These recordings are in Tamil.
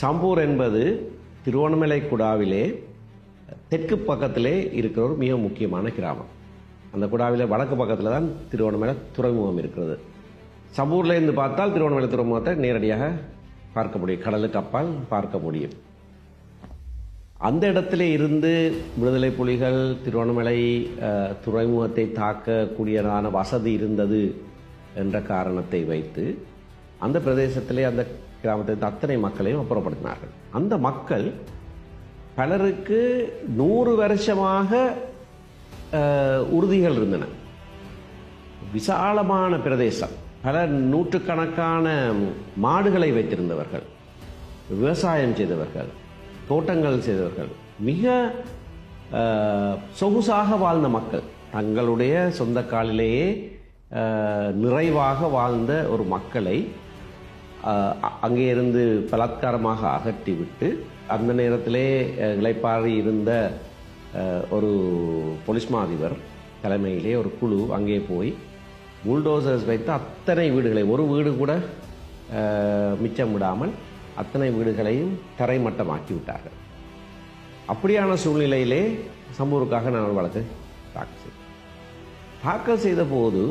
சம்பூர் என்பது திருவண்ணாமலை குடாவிலே தெற்கு பக்கத்திலே இருக்கிற ஒரு மிக முக்கியமான கிராமம். அந்த குடாவிலே வடக்கு பக்கத்தில் தான் திருவண்ணாமலை துறைமுகம் இருக்கிறது. சம்பூர்லேருந்து பார்த்தால் திருவண்ணாமலை துறைமுகத்தை நேரடியாக பார்க்க முடியும் கடலுக்கு அப்பால் பார்க்க முடியும். அந்த இடத்துல இருந்து விடுதலை புலிகள் திருவண்ணாமலை துறைமுகத்தை தாக்கக்கூடியதான வசதி இருந்தது என்ற காரணத்தை வைத்து அந்த பிரதேசத்திலே அந்த கிராமத்திலிருந்து அத்தனை மக்களையும் அப்புறப்படுத்தினார்கள். அந்த மக்கள் பலருக்கு நூறு வருஷமாக உறுதிகள் இருந்தன. விசாலமான பிரதேசம். பல நூற்றுக்கணக்கான மாடுகளை வைத்திருந்தவர்கள் விவசாயம் செய்தவர்கள் தோட்டங்கள் செய்தவர்கள் மிக சொகுசாக வாழ்ந்த மக்கள். தங்களுடைய சொந்த காலிலேயே நிறைவாக வாழ்ந்த ஒரு மக்களை அங்கே இருந்து பலாத்காரமாக அகற்றிவிட்டு அந்த நேரத்திலே இலைப்பாறி இருந்த ஒரு போலீஸ் மா அதிபர் தலைமையிலே ஒரு குழு அங்கே போய் புல்டோசர்ஸ் வைத்து அத்தனை வீடுகளை ஒரு வீடு கூட மிச்சம் விடாமல் அத்தனை வீடுகளையும் தரைமட்டமாக்கி விட்டார்கள் அப்படியான சூழ்நிலையிலே சம்பூருக்காக நான் வழக்கு தாக்கல் செய்தேன் தாக்கல் செய்த போது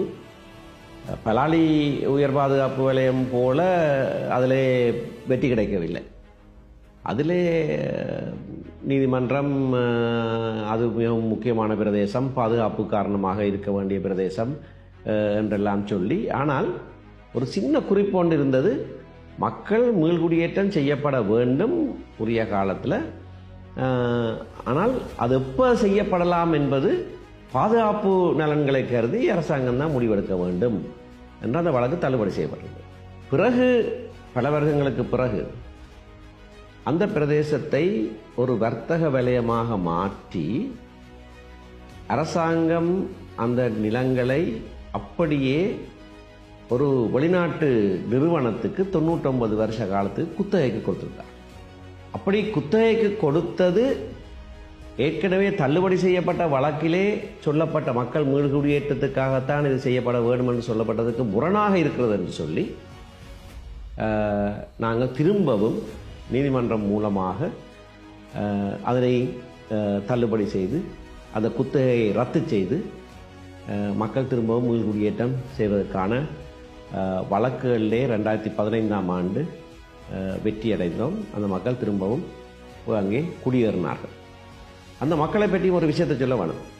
பலாலி உயர் பாதுகாப்பு வலயம் போல அதிலே வெற்றி கிடைக்கவில்லை. அதிலே நீதிமன்றம் அது மிகவும் முக்கியமான பிரதேசம் பாதுகாப்பு காரணமாக இருக்க வேண்டிய பிரதேசம் என்றெல்லாம் சொல்லி ஆனால் ஒரு சின்ன குறிப்பு ஒன்று இருந்தது. மக்கள் மீள்குடியேற்றம் செய்யப்பட வேண்டும் உரிய காலத்தில். ஆனால் அது எப்போ செய்யப்படலாம் என்பது பாதுகாப்பு நலன்களை கருதி அரசாங்கம் தான் முடிவெடுக்க வேண்டும் என்று அந்த வழக்கு தள்ளுபடி செய்யப்பட்டது. பிறகு பல வருடங்களுக்கு பிறகு அந்த பிரதேசத்தை ஒரு வர்த்தக வலயமாக மாற்றி அரசாங்கம் அந்த நிலங்களை அப்படியே ஒரு வெளிநாட்டு நிறுவனத்துக்கு தொண்ணூற்றொன்பது வருஷ காலத்துக்கு குத்தகைக்கு கொடுத்துருக்கார் அப்படி குத்தகைக்கு கொடுத்தது ஏற்கனவே தள்ளுபடி செய்யப்பட்ட வழக்கிலே சொல்லப்பட்ட மக்கள் மீள்குடியேற்றத்துக்காகத்தான் இது செய்யப்பட வேண்டும் என்று சொல்லப்பட்டதுக்கு முரணாக இருக்கிறது என்று சொல்லி நாங்கள் திரும்பவும் நீதிமன்றம் மூலமாக அதனை தள்ளுபடி செய்து அந்த குத்தகையை ரத்து செய்து மக்கள் திரும்பவும் மீள்குடியேற்றம் செய்வதற்கான வழக்குகளிலே ரெண்டாயிரத்தி பதினைந்தாம் ஆண்டு வெற்றியடைந்தோம். அந்த மக்கள் திரும்பவும் அங்கே குடியேறினார்கள். அந்த மக்களை பற்றி ஒரு விஷயத்தை சொல்ல வேணும்.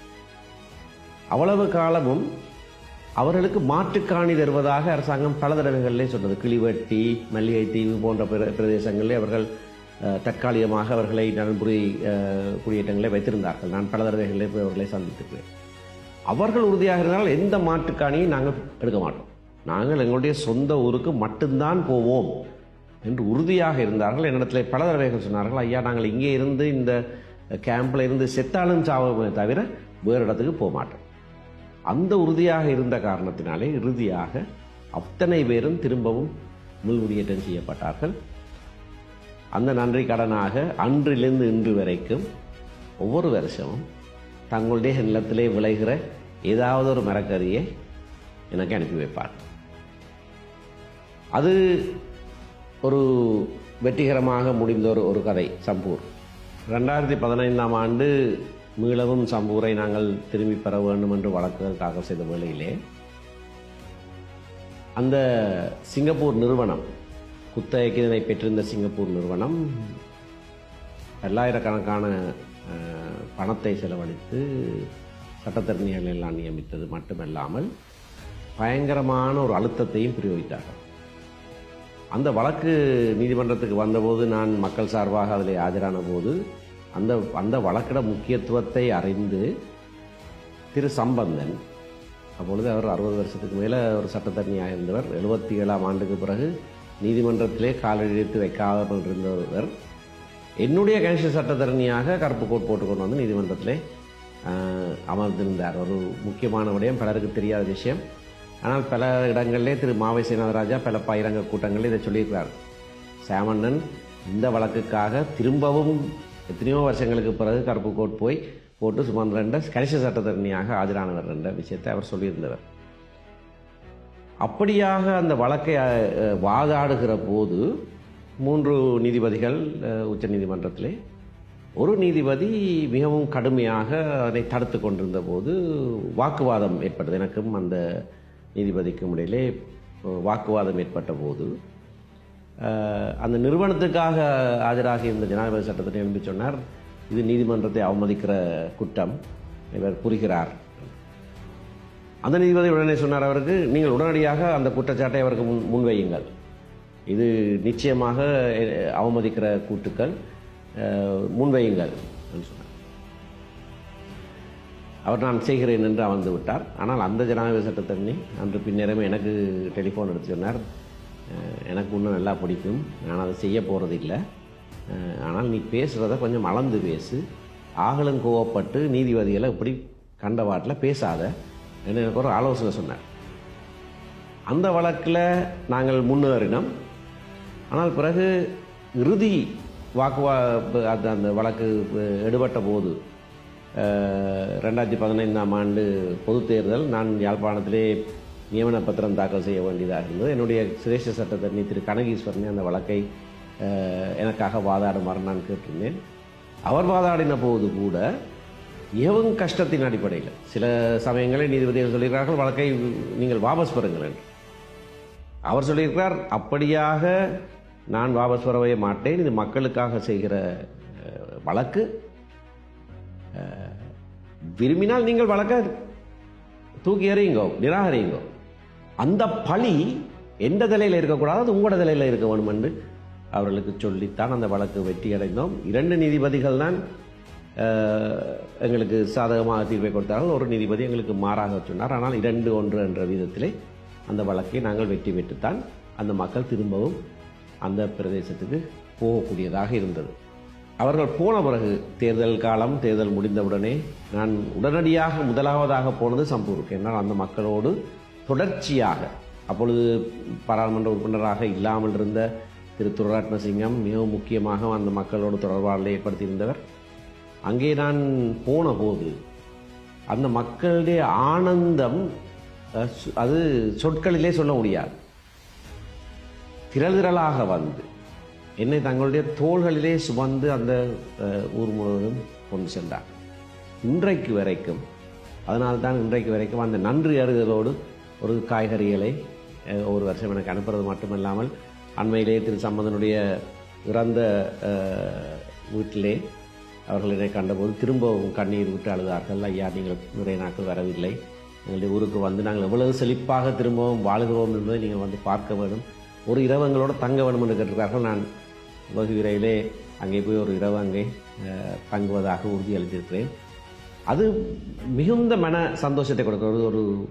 அவ்வளவு காலமும் அவர்களுக்கு மாற்றுக்காணி தருவதாக அரசாங்கம் பல தடவைகளிலே சொன்னது. கிளிவெட்டி மல்லிகை தீவு போன்ற பிர- பிரதேசங்களிலே அவர்கள் தற்காலிகமாக அவர்களை நலன்புரி குடியேற்றங்களை வைத்திருந்தார்கள். நான் பல தடவைகளிலே போய் அவர்களை சந்தித்திருக்கிறேன். அவர்கள் உறுதியாக இருந்தால் எந்த மாற்றுக்காணியும் நாங்கள் எடுக்க மாட்டோம். நாங்கள் எங்களுடைய சொந்த ஊருக்கு மட்டும்தான் போவோம் என்று உறுதியாக இருந்தார்கள். என்னிடத்தில் பல தடவைகள் சொன்னார்கள். ஐயா நாங்கள் இங்கே இருந்து இந்த கேம்பில் இருந்து செத்தாலும் சாவோமே தவிர வேறு இடத்துக்கு போக மாட்டோம். அந்த உறுதியாக இருந்த காரணத்தினாலே இறுதியாக அத்தனை பேரும் திரும்பவும் முழுமுடியேற்றம் செய்யப்பட்டார்கள். அந்த நன்றி கடனாக அன்றிலிருந்து இன்று வரைக்கும் ஒவ்வொரு வருஷமும் தங்களுடைய நிலத்திலே விளைகிற ஏதாவது ஒரு மரக்கறியை எனக்கு அனுப்பி வைப்பார். அது ஒரு வெற்றிகரமாக முடிந்த ஒரு ஒரு கதை சம்பூர். ரெண்டாயிரத்தி பதினைந்தாம் ஆண்டு மீளவும் சம்பூரை நாங்கள் திரும்பி பெற வேண்டும் என்று வழக்குகள் தாக்கல் செய்த வேளையிலே அந்த சிங்கப்பூர் நிறுவனம் குத்தகைக்கு இதனை பெற்றிருந்த சிங்கப்பூர் நிறுவனம் பல்லாயிரக்கணக்கான பணத்தை செலவழித்து சட்டத்தரணிகள் எல்லாம் நியமித்தது மட்டுமல்லாமல் பயங்கரமான ஒரு அழுத்தத்தையும் பிரயோகித்தார்கள். அந்த வழக்கு நீதிமன்றத்துக்கு வந்தபோது நான் மக்கள் சார்பாக அதில் ஆஜரான போது அந்த அந்த வழக்கிட முக்கியத்துவத்தை அறிந்து திரு சம்பந்தன் அப்பொழுது அவர் அறுபது வருஷத்துக்கு மேலே ஒரு சட்டத்தரணியாக இருந்தவர். எழுபத்தி ஏழாம் ஆண்டுக்கு பிறகு நீதிமன்றத்திலே காலெழுத்து வைக்காமல் இருந்தவர். என்னுடைய கணிச சட்டத்தரணியாக கருப்பு கோட் போட்டுக்கொண்டு வந்து நீதிமன்றத்திலே அமர்ந்திருந்தார். ஒரு முக்கியமான விடயம் பலருக்கு தெரியாத விஷயம். ஆனால் பல இடங்களிலே திரு மாவை சீனாதராஜா பல பயிரங்க கூட்டங்களில் இதை சொல்லியிருக்கிறார். சாமண்ணன் இந்த வழக்குக்காக திரும்பவும் எத்தனையோ வருஷங்களுக்கு பிறகு கருப்பு கோட் போய் போட்டு சுமந்திரண்ட கணிச சட்டத்தரணியாக ஆஜரானவர் என்ற விஷயத்தை அவர் சொல்லியிருந்தவர். அப்படியாக அந்த வழக்கை வாதாடுகிற போது மூன்று நீதிபதிகள் உச்ச நீதிமன்றத்திலே ஒரு நீதிபதி மிகவும் கடுமையாக அதை தடுத்து கொண்டிருந்த போது வாக்குவாதம் ஏற்பட்டது. எனக்கும் அந்த நீதிபதிக்கும் இடையிலே வாக்குவாதம் ஏற்பட்ட போது அந்த நிறுவனத்துக்காக ஆஜராகி இருந்த ஜனாதிபதி சட்டத்தை எழுப்பி சொன்னார் இது நீதிமன்றத்தை அவமதிக்கிற குற்றம் இவர் புரிகிறார். அந்த நீதிபதி உடனே சொன்னார் அவருக்கு நீங்கள் உடனடியாக அந்த குற்றச்சாட்டை அவருக்கு முன் முன்வையுங்கள். இது நிச்சயமாக அவமதிக்கிற கூட்டுக்கள் முன்வையுங்கள். சொன்னார். அவர் நான் செய்கிறேன் என்று அமர்ந்து விட்டார். ஆனால் அந்த ஜனநாயக சட்டத்தண்ணி அன்று பின்னரும் எனக்கு டெலிஃபோன் எடுத்து சொன்னார் எனக்கு இன்னும் நல்லா பிடிக்கும் நான் அதை செய்ய போகிறது இல்லை ஆனால் நீ பேசுகிறத கொஞ்சம் அளந்து பேசு. ஆகலும் கோவப்பட்டு நீதிபதிகளை இப்படி கண்ட வாட்டில் பேசாத என்று எனக்கு ஒரு ஆலோசனை சொன்னார். அந்த வழக்கில் நாங்கள் முன்னேறினோம். ஆனால் பிறகு இறுதி வாக்குவா அந்த அந்த வழக்கு எடுபட்ட போது ரெண்டாயிரத்தி பதினைந்தாம் ஆண்டு பொது தேர்தல் நான் யாழ்ப்பாணத்திலே நியமன பத்திரம் தாக்கல் செய்ய வேண்டியதாக இருந்தது. என்னுடைய சிரேஷ்ட சட்டத்தரணி திரு கனகீஸ்வரனே அந்த வழக்கை எனக்காக வாதாடுமாறு நான் கேட்டிருந்தேன். அவர் வாதாடின போது கூட மிகவும் கஷ்டத்தின் அடிப்படையில் சில சமயங்களில் நீதிபதிகள் சொல்கிறார்கள் வழக்கை நீங்கள் வாபஸ் பெறுங்கள் என்று. அவர் சொல்லியிருக்கிறார் அப்படியாக நான் வாபஸ் பெறவே மாட்டேன். இது மக்களுக்காக செய்கிற வழக்கு. விரும்பினால் நீங்கள் வழக்க தூக்கி எறியுங்கோ நிராகரியுங்கோ அந்த பழி எந்த தலையில் இருக்கக்கூடாது அது உங்களோட தலையில் இருக்க வேணும் என்று அவர்களுக்கு சொல்லித்தான் அந்த வழக்கு வெற்றி அடைந்தோம். இரண்டு நீதிபதிகள் தான் எங்களுக்கு சாதகமாக தீர்ப்பை கொடுத்தார்கள். ஒரு நீதிபதி எங்களுக்கு மாறாக சொன்னார். ஆனால் இரண்டு ஒன்று என்ற விதத்திலே அந்த வழக்கை நாங்கள் வெற்றி பெற்றுத்தான். அந்த மக்கள் திரும்பவும் அந்த பிரதேசத்துக்கு போகக்கூடியதாக இருந்தது. அவர்கள் போன பிறகு தேர்தல் காலம் தேர்தல் முடிந்தவுடனே நான் உடனடியாக முதலாவதாக போனது சம்பூருக்கு. என்னால் அந்த மக்களோடு தொடர்ச்சியாக அப்பொழுது பாராளுமன்ற உறுப்பினராக இல்லாமல் இருந்த திரு துரரட்னசிங்கம் மிகவும் முக்கியமாக அந்த மக்களோடு தொடர்பாடலை ஏற்படுத்தியிருந்தவர். அங்கே நான் போன போது அந்த மக்களுடைய ஆனந்தம் அது சொற்களிலே சொல்ல முடியாது. திரள் திரளாக வந்து என்னை தங்களுடைய தோள்களிலே சுமந்து அந்த ஊர் முழுவதும் கொண்டு சென்றார். இன்றைக்கு வரைக்கும் அதனால்தான் இன்றைக்கு வரைக்கும் அந்த நன்றி அறுதலோடு ஒரு காய்கறிகளை ஒரு வருஷம் எனக்கு அனுப்புறது மட்டுமல்லாமல் அண்மையிலே திரு சம்பந்தனுடைய இறந்த வீட்டிலே அவர்கள் என்னை கண்டபோது திரும்பவும் கண்ணீர் விட்டு அழுதார்கள். ஐயா நீங்கள் நிறைய நாட்கள் வரவில்லை. எங்களுடைய ஊருக்கு வந்து நாங்கள் எவ்வளவு செழிப்பாக திரும்பவும் வாழுகிறோம் என்பதை நீங்கள் வந்து பார்க்க வேண்டும். ஒரு இரவு எங்களோட தங்க வேண்டும் என்று கேட்டிருக்கார்கள் நான் வெகு அங்கே போய் ஒரு இரவு அங்கே தங்குவதாக உறுதியளித்திருக்கிறேன் அது மிகுந்த மன சந்தோஷத்தை கொடுக்கிறது ஒரு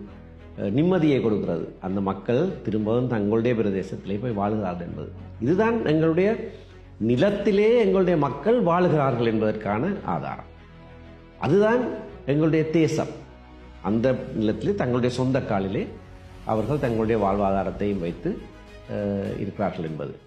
நிம்மதியை கொடுக்கிறது அந்த மக்கள் திரும்பவும் தங்களுடைய பிரதேசத்திலே போய் வாழுகிறார்கள் என்பது இதுதான் எங்களுடைய நிலத்திலே எங்களுடைய மக்கள் வாழுகிறார்கள் என்பதற்கான ஆதாரம் அதுதான் எங்களுடைய தேசம் அந்த நிலத்திலே தங்களுடைய சொந்த காலிலே அவர்கள் தங்களுடைய வாழ்வாதாரத்தையும் வைத்து இருக்கிறார்கள் என்பது